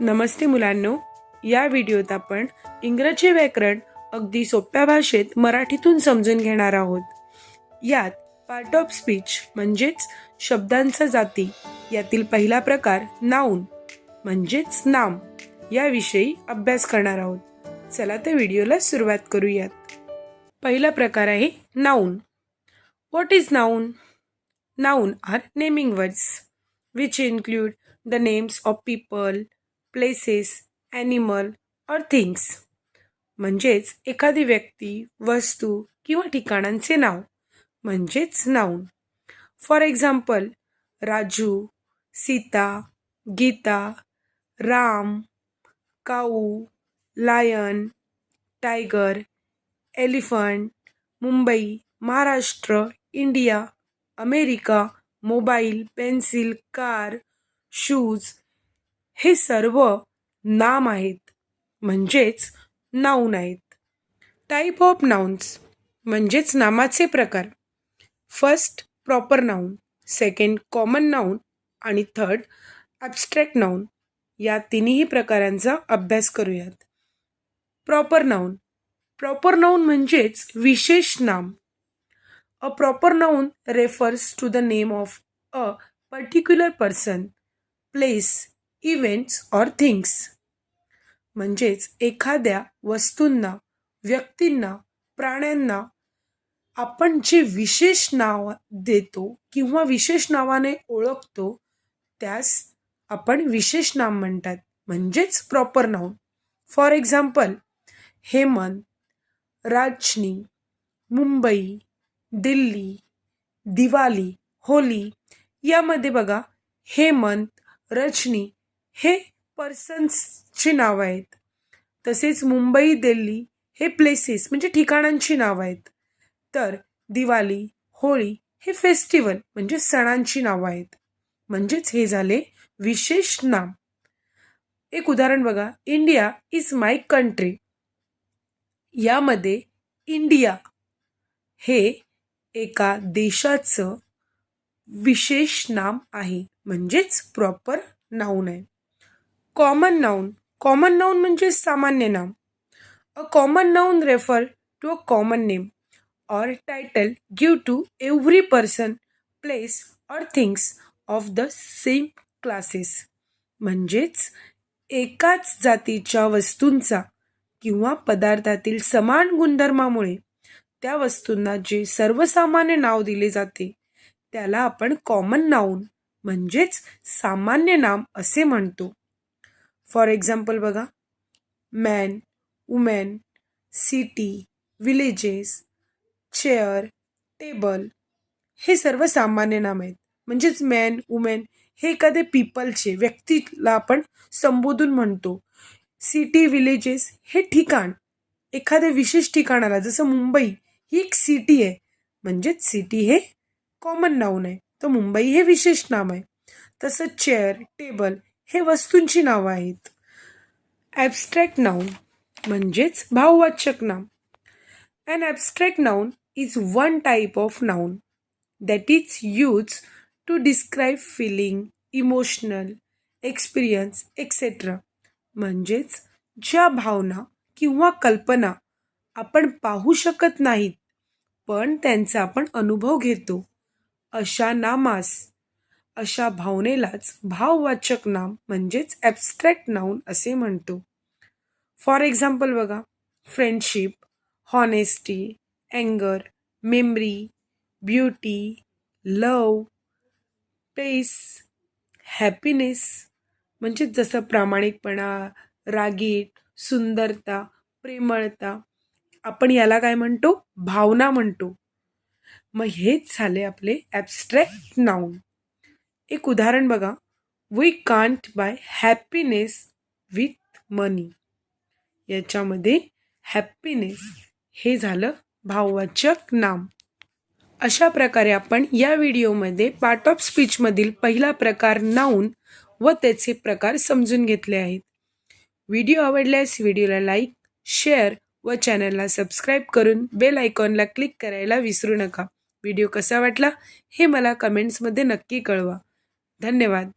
नमस्ते मुलांनो. या व्हिडिओत आपण इंग्रजी व्याकरण अगदी सोप्या भाषेत मराठीतून समजून घेणार आहोत. यात पार्ट ऑफ स्पीच म्हणजेच शब्दांचा जाती यातील पहिला प्रकार नाऊन म्हणजेच नाम याविषयी अभ्यास करणार आहोत. चला तर व्हिडिओला सुरुवात करूयात. पहिला प्रकार आहे noun what is noun noun are naming words which include the names of people places animal or things म्हणजेच एखादी व्यक्ती वस्तू किंवा ठिकाणांचे नाव. म्हणजेच noun for example Raju Sita Gita Ram cow lion tiger elephant Mumbai Maharashtra India America mobile pencil car shoes हे सर्व नाम आहेत म्हणजेच नाऊन आहेत. टाईप ऑफ नाउन्स म्हणजेच नामाचे प्रकार. First proper noun second common noun आणि थर्ड ॲबस्ट्रॅक्ट नाऊन या तिन्ही प्रकारांचा अभ्यास करूयात. प्रॉपर नाऊन प्रॉपर नाऊन म्हणजेच विशेष नाम. A proper noun refers to the name of a particular person place events or things म्हणजेच एखाद्या वस्तूंना व्यक्तींना प्राण्यांना आपण जे विशेष नाव देतो किंवा विशेष नावाने ओळखतो त्यास आपण विशेष नाम म्हणतात. म्हणजेच proper noun for example Hemant Rajni Mumbai Delhi Diwali Holi. यामध्ये बघा हेमंत रजनी हे पर्सन्सची नावं आहेत. तसेच मुंबई दिल्ली हे प्लेसेस म्हणजे ठिकाणांची नावं आहेत. तर दिवाळी होळी हे फेस्टिवल म्हणजे सणांची नावं आहेत. म्हणजेच हे झाले विशेष नाम. एक उदाहरण बघा. इंडिया इज माय कंट्री यामध्ये इंडिया हे एका देशाचं विशेष नाम आहे. म्हणजेच प्रॉपर नाऊन आहे. कॉमन नाऊन कॉमन नाऊन म्हणजे सामान्य नाम. A common noun refer to a common name or title give to every person place or things of the same classes म्हणजेच एकाच जातीच्या वस्तूंचा किंवा पदार्थातील समान गुणधर्मामुळे त्या वस्तूंना जे सर्वसामान्य नाव दिले जाते त्याला आपण कॉमन नाऊन म्हणजेच सामान्य नाम असे म्हणतो. फॉर एक्झाम्पल बघा. Man women city villages chair table हे सर्व सामान्य नाम आहेत. म्हणजेच मॅन वुमेन हे एखादे पीपलचे व्यक्तीला आपण संबोधून म्हणतो. सिटी विलेजेस हे ठिकाण एखाद्या विशेष ठिकाणाला जसं मुंबई ही एक सिटी आहे. म्हणजेच सिटी हे कॉमन नाऊन आहे. तर मुंबई हे विशेष नाम आहे. तसं चेअर टेबल हे वस्तूंची नावं आहेत. ॲबस्ट्रॅक्ट नाऊन म्हणजेच भाववाचक नाम. And abstract noun is one type of noun that is use to describe feeling emotional experience etcetera म्हणजेच ज्या भावना किंवा कल्पना आपण पाहू शकत नाहीत पण त्यांचा आपण अनुभव घेतो. अशा नामास अशा भावनेलाच भाववाचक नाम म्हणजेच ॲबस्ट्रॅक्ट नाऊन असे म्हणतो. फॉर एक्झाम्पल बघा friendship honesty अँगर memory beauty love peace happiness म्हणजे जसं प्रामाणिकपणा रागीट सुंदरता प्रेमळता आपण याला काय म्हणतो? भावना म्हणतो. मग हेच झाले आपले ॲबस्ट्रॅक्ट नाऊन एक उदाहरण बघा. We can't buy happiness with money याच्यामध्ये हॅपीनेस हे झालं भाववाचक नाम. अशा प्रकारे आपण या व्हिडिओमध्ये पार्ट ऑफ स्पीचमधील पहिला प्रकार नाऊन व त्याचे प्रकार समजून घेतले आहेत. व्हिडिओ आवडल्यास व्हिडिओला लाईक शेअर व चॅनलला सबस्क्राईब करून बेल आयकॉनला क्लिक करायला विसरू नका. व्हिडिओ कसा वाटला हे मला कमेंट्समध्ये नक्की कळवा. धन्यवाद.